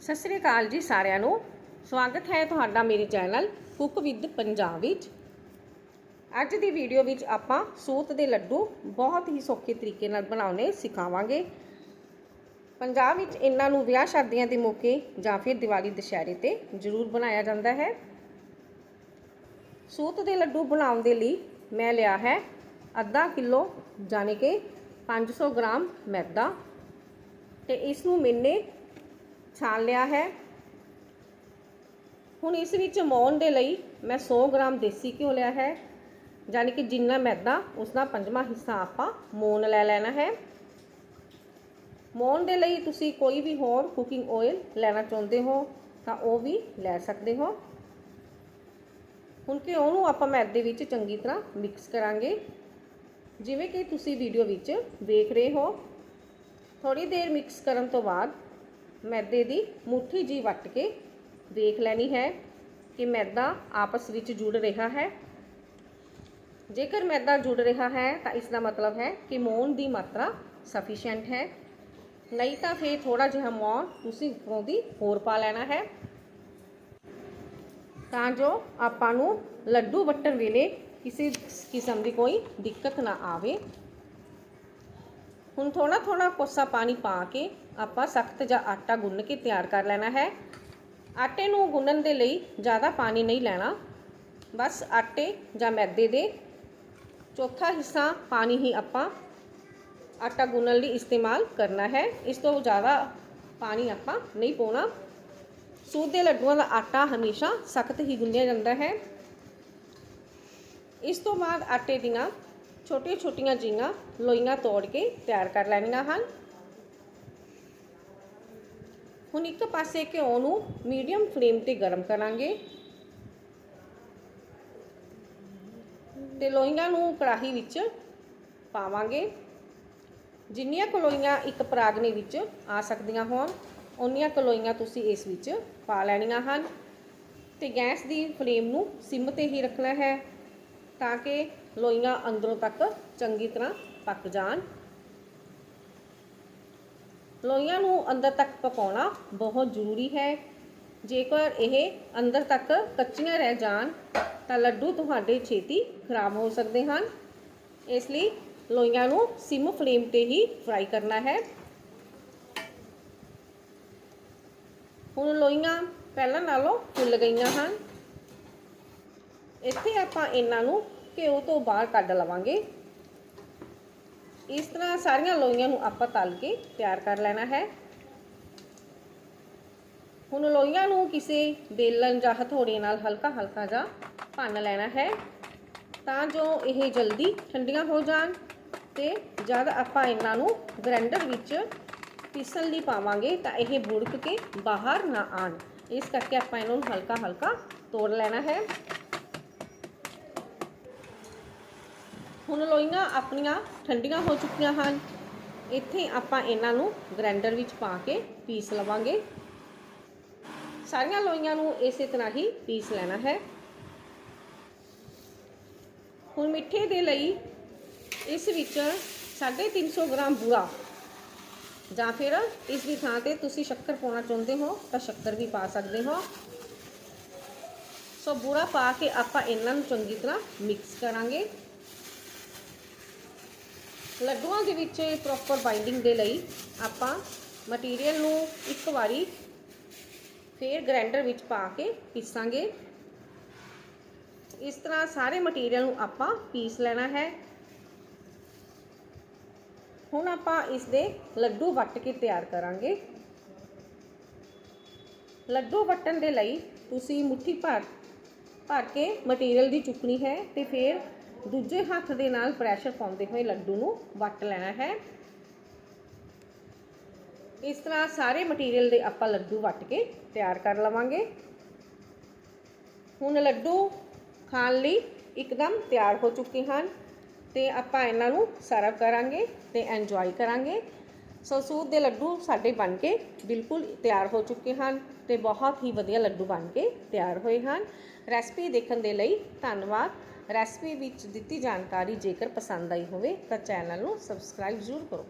ਸਤਿ ਸ੍ਰੀ ਅਕਾਲ ਜੀ ਸਾਰਿਆਂ ਨੂੰ। ਸਵਾਗਤ ਹੈ ਤੁਹਾਡਾ ਮੇਰੇ ਚੈਨਲ ਕੁੱਕ ਵਿਦ ਪੰਜਾਬ ਵਿੱਚ। ਅੱਜ ਦੀ ਵੀਡੀਓ ਵਿੱਚ ਆਪਾਂ ਸੂਤ ਦੇ ਲੱਡੂ ਬਹੁਤ ਹੀ ਸੌਖੇ ਤਰੀਕੇ ਨਾਲ ਬਣਾਉਣੇ ਸਿਖਾਵਾਂਗੇ। ਪੰਜਾਬ ਵਿੱਚ ਇਹਨਾਂ ਨੂੰ ਵਿਆਹ ਸ਼ਾਦੀਆਂ ਦੇ ਮੌਕੇ ਜਾਂ ਫਿਰ ਦੀਵਾਲੀ ਦੁਸ਼ਹਿਰੇ ਤੇ ਜ਼ਰੂਰ ਬਣਾਇਆ ਜਾਂਦਾ ਹੈ। ਸੂਤ ਦੇ ਲੱਡੂ ਬਣਾਉਣ ਦੇ ਲਈ ਮੈਂ ਲਿਆ ਹੈ ਅੱਧਾ ਕਿਲੋ ਜਾਨੀ ਕਿ 500 ਗ੍ਰਾਮ ਮੈਦਾ ਤੇ ਇਸ ਨੂੰ ਮੈਨੇ ਛਾਣ ਲਿਆ ਹੈ। ਹੁਣ ਇਸ ਵਿੱਚ ਮੌਣ ਦੇ ਲਈ ਮੈਂ 100 ਗ੍ਰਾਮ ਦੇਸੀ ਘਿਓ ਲਿਆ ਹੈ। ਯਾਨੀ ਕਿ ਜਿੰਨਾ ਮੈਦਾ ਉਸ ਦਾ ਪੰਜਵਾਂ ਹਿੱਸਾ ਆਪਾਂ ਮੌਣ ਲੈ ਲੈਣਾ ਹੈ। ਮੌਣ ਦੇ ਲਈ ਤੁਸੀਂ ਕੋਈ ਵੀ ਹੋਰ ਕੁਕਿੰਗ ਆਇਲ ਲੈਣਾ ਚਾਹੁੰਦੇ ਹੋ, ਤਾਂ ਉਹ ਵੀ ਲੈ ਸਕਦੇ ਹੋ। ਹੁਣ ਘਿਓ ਨੂੰ ਆਪਾਂ ਮੈਦੇ ਵਿੱਚ ਚੰਗੀ ਤਰ੍ਹਾਂ ਮਿਕਸ ਕਰਾਂਗੇ। ਜਿਵੇਂ ਕਿ ਤੁਸੀਂ ਵੀਡੀਓ ਵਿੱਚ ਵੇਖ ਰਹੇ ਹੋ। ਥੋੜੀ ਦੇਰ ਮਿਕਸ ਕਰਨ ਤੋਂ ਬਾਅਦ ਮੈਦੇ ਦੀ ਮੁੱਠੀ ਜੀ ਵੱਟ ਕੇ ਦੇਖ ਲੈਣੀ ਹੈ ਕਿ ਮੈਦਾ ਆਪਸ ਵਿੱਚ ਜੁੜ ਰਿਹਾ ਹੈ। ਜੇਕਰ ਮੈਦਾ ਜੁੜ ਰਿਹਾ ਹੈ ਤਾਂ ਇਸ ਦਾ ਮਤਲਬ ਹੈ ਕਿ ਮੌਨ ਦੀ ਮਾਤਰਾ ਸਫੀਸ਼ੀਐਂਟ ਹੈ। ਨਹੀਂ ਤਾਂ ਫੇਰ ਥੋੜਾ ਜਿਹਾ ਮੌਨ ਤੁਸੀਂ ਉੱਪਰੋਂ ਦੀ ਹੋਰ ਪਾ ਲੈਣਾ ਹੈ। ਤਾਂ ਜੋ ਆਪਾਂ ਨੂੰ ਲੱਡੂ ਵੱਟਣ ਵੇਲੇ ਕਿਸੇ ਕਿਸਮ ਦੀ ਕੋਈ ਦਿੱਕਤ ਨਾ ਆਵੇ। ਹੁਣ ਥੋੜਾ ਥੋੜਾ ਕੋਸਾ ਪਾਣੀ ਪਾ ਕੇ ਆਪਾਂ ਸਖਤ ਜਾਂ ਆਟਾ ਗੁੰਨ ਕੇ ਤਿਆਰ ਕਰ ਲੈਣਾ ਹੈ। ਆਟੇ ਨੂੰ ਗੁੰਨਣ ਦੇ ਲਈ ਜ਼ਿਆਦਾ ਪਾਣੀ ਨਹੀਂ ਲੈਣਾ। ਬਸ ਆਟੇ ਜਾਂ ਮੈਦੇ ਦੇ ਚੌਥਾ ਹਿੱਸਾ ਪਾਣੀ ਹੀ ਆਪਾਂ ਆਟਾ ਗੁੰਨਣ ਲਈ ਇਸਤੇਮਾਲ ਕਰਨਾ ਹੈ। ਇਸ ਤੋਂ ਜ਼ਿਆਦਾ ਪਾਣੀ ਆਪਾਂ ਨਹੀਂ ਪਾਉਣਾ। ਸੂਤ ਦੇ ਲੱਡੂਆਂ ਦਾ ਆਟਾ ਹਮੇਸ਼ਾ ਸਖਤ ਹੀ ਗੁੰਨਿਆ ਜਾਂਦਾ ਹੈ। ਇਸ ਤੋਂ ਬਾਅਦ ਆਟੇ ਦੀਆਂ ਛੋਟੀਆਂ ਛੋਟੀਆਂ ਜੀਆਂ ਲੋਈਆਂ ਤੋੜ ਕੇ ਤਿਆਰ ਕਰ ਲੈਣੀਆਂ ਹਨ। ਹੁਣ ਇੱਕ ਪਾਸੇ ਘਿਓ ਨੂੰ ਮੀਡੀਅਮ ਫਲੇਮ ਤੇ ਗਰਮ ਕਰਾਂਗੇ। ਤੇ ਲੋਈਆਂ ਨੂੰ ਕੜਾਹੀ ਵਿੱਚ ਪਾਵਾਂਗੇ। ਜਿੰਨੀਆਂ ਕਲੋਈਆਂ ਇੱਕ ਪਰਾਗਨੇ ਵਿੱਚ ਆ ਸਕਦੀਆਂ ਹੋਣ ਉਨੀਆਂ ਕਲੋਈਆਂ ਤੁਸੀਂ ਇਸ ਵਿੱਚ ਪਾ ਲੈਣੀਆਂ ਹਨ। ਤੇ ਗੈਸ ਦੀ ਫਲੇਮ ਨੂੰ ਸਿਮ ਤੇ ਹੀ ਰੱਖਣਾ ਹੈ। ਤਾਂ ਕਿ ਲੋਈਆਂ ਅੰਦਰੋਂ ਤੱਕ ਚੰਗੀ ਤਰ੍ਹਾਂ ਪੱਕ ਜਾਣ। ਲੋਈਆਂ ਨੂੰ ਅੰਦਰ ਤੱਕ ਪਕਾਉਣਾ ਬਹੁਤ ਜ਼ਰੂਰੀ ਹੈ। ਜੇਕਰ ਇਹ ਅੰਦਰ ਤੱਕ ਕੱਚੀਆਂ ਰਹਿ ਜਾਣ, ਤਾਂ ਲੱਡੂ ਤੁਹਾਡੇ ਛੇਤੀ ਖਰਾਬ ਹੋ ਸਕਦੇ ਹਨ। ਇਸ ਲਈ ਲੋਈਆਂ ਨੂੰ ਸਿਮ ਫਲੇਮ ਤੇ ਹੀ ਫਰਾਈ ਕਰਨਾ ਹੈ। ਹੁਣ ਲੋਈਆਂ ਪਹਿਲਾਂ ਨਾਲੋਂ ਫੁੱਲ ਗਈਆਂ ਹਨ। ਇੱਥੇ ਆਪਾਂ ਇਹਨਾਂ ਨੂੰ ਘਿਓ ਤੋਂ ਬਾਹਰ ਕੱਢ ਲਵਾਂਗੇ। ਇਸ ਤਰ੍ਹਾਂ ਸਾਰੀਆਂ ਲੋਈਆਂ ਨੂੰ ਆਪਾਂ ਤਲ ਕੇ ਤਿਆਰ ਕਰ ਲੈਣਾ ਹੈ। ਹੁਣ ਲੋਈਆਂ ਨੂੰ ਕਿਸੇ ਬੇਲਣ ਜਾਂ ਹਥੌੜੇ ਨਾਲ ਹਲਕਾ ਹਲਕਾ ਜਿਹਾ ਭੰਨ ਲੈਣਾ ਹੈ ਤਾਂ ਜੋ ਇਹ ਜਲਦੀ ਠੰਡੀਆਂ ਹੋ ਜਾਣ ਤੇ ਜਦ ਆਪਾਂ ਇਹਨਾਂ ਨੂੰ ਗ੍ਰਾਈਂਡਰ ਵਿੱਚ ਪੀਸਣ ਲਈ ਪਾਵਾਂਗੇ ਤਾਂ ਇਹ ਬੁੜਕ ਕੇ ਬਾਹਰ ਨਾ ਆਣ ਇਸ ਕਰਕੇ ਆਪਾਂ ਇਹਨਾਂ ਨੂੰ ਹਲਕਾ ਹਲਕਾ ਤੋੜ ਲੈਣਾ ਹੈ। ਹੁਣ ਲੋਈਆਂ ਆਪਣੀਆਂ ਠੰਡੀਆਂ ਹੋ ਚੁੱਕੀਆਂ ਹਨ। ਇੱਥੇ ਆਪਾਂ ਇਹਨਾਂ ਨੂੰ ਗ੍ਰੈਂਡਰ ਵਿੱਚ ਪਾ ਕੇ ਪੀਸ ਲਵਾਂਗੇ। ਸਾਰੀਆਂ ਲੋਈਆਂ ਨੂੰ ਇਸੇ ਤਰ੍ਹਾਂ ਹੀ ਪੀਸ ਲੈਣਾ ਹੈ। ਹੁਣ ਮਿੱਠੇ ਦੇ ਲਈ ਇਸ ਵਿੱਚ 350 ਗ੍ਰਾਮ ਬੂਰਾ ਜਾਂ ਫਿਰ ਇਸ ਦੀ ਥਾਂ ਤੇ ਤੁਸੀਂ ਸ਼ੱਕਰ ਪਾਉਣਾ ਚਾਹੁੰਦੇ ਹੋ ਤਾਂ ਸ਼ੱਕਰ ਵੀ ਪਾ ਸਕਦੇ ਹੋ। ਸੋ ਬੂਰਾ ਪਾ ਕੇ ਆਪਾਂ ਇਹਨਾਂ ਨੂੰ ਚੰਗੀ ਤਰ੍ਹਾਂ ਮਿਕਸ ਕਰਾਂਗੇ। ਲੱਡੂਆਂ ਦੇ ਵਿੱਚ ਪ੍ਰੋਪਰ ਬਾਈਂਡਿੰਗ ਦੇ ਲਈ ਆਪਾਂ ਮਟੀਰੀਅਲ ਨੂੰ ਇੱਕ ਵਾਰੀ ਫੇਰ ਗ੍ਰਾਈਂਡਰ ਵਿੱਚ ਪਾ ਕੇ ਪੀਸਾਂਗੇ। ਇਸ ਤਰ੍ਹਾਂ ਸਾਰੇ ਮਟੀਰੀਅਲ ਨੂੰ ਆਪਾਂ ਪੀਸ ਲੈਣਾ ਹੈ। ਹੁਣ ਆਪਾਂ ਇਸ ਦੇ ਲੱਡੂ ਵੱਟ ਕੇ ਤਿਆਰ ਕਰਾਂਗੇ। ਲੱਡੂ ਵੱਟਣ ਦੇ ਲਈ ਤੁਸੀਂ ਮੁੱਠੀ ਭਰ ਭਰ ਕੇ ਮਟੀਰੀਅਲ ਦੀ ਚੁੱਕਣੀ ਹੈ ਤੇ ਫਿਰ ਦੂਜੇ ਹੱਥ ਦੇ ਨਾਲ ਪ੍ਰੈਸ਼ਰ ਪਾਉਂਦੇ ਹੋਏ ਲੱਡੂ ਨੂੰ ਵੱਟ ਲੈਣਾ ਹੈ। ਇਸ ਤਰ੍ਹਾਂ ਸਾਰੇ ਮਟੀਰੀਅਲ ਦੇ ਆਪਾਂ ਲੱਡੂ ਵੱਟ ਕੇ ਤਿਆਰ ਕਰ ਲਵਾਂਗੇ। ਹੁਣ ਲੱਡੂ ਖਾਣ ਲਈ ਇੱਕਦਮ ਤਿਆਰ ਹੋ ਚੁੱਕੇ ਹਨ ਤੇ ਆਪਾਂ ਇਹਨਾਂ ਨੂੰ ਸਰਵ ਕਰਾਂਗੇ ਤੇ ਐਂਜੋਏ ਕਰਾਂਗੇ। ਸੋ ਸੂਤ ਦੇ ਲੱਡੂ ਸਾਡੇ ਬਣ ਕੇ ਬਿਲਕੁਲ ਤਿਆਰ ਹੋ ਚੁੱਕੇ ਹਨ ਤੇ ਬਹੁਤ ਹੀ ਵਧੀਆ ਲੱਡੂ ਬਣ ਕੇ ਤਿਆਰ ਹੋਏ ਹਨ। ਰੈਸਪੀ ਦੇਖਣ ਦੇ ਲਈ ਧੰਨਵਾਦ। ਰੈਸਪੀ ਵਿੱਚ ਦਿੱਤੀ ਜਾਣਕਾਰੀ ਜੇਕਰ ਪਸੰਦ ਆਈ ਹੋਵੇ ਤਾਂ ਚੈਨਲ ਨੂੰ ਸਬਸਕ੍ਰਾਈਬ ਜ਼ਰੂਰ ਕਰੋ।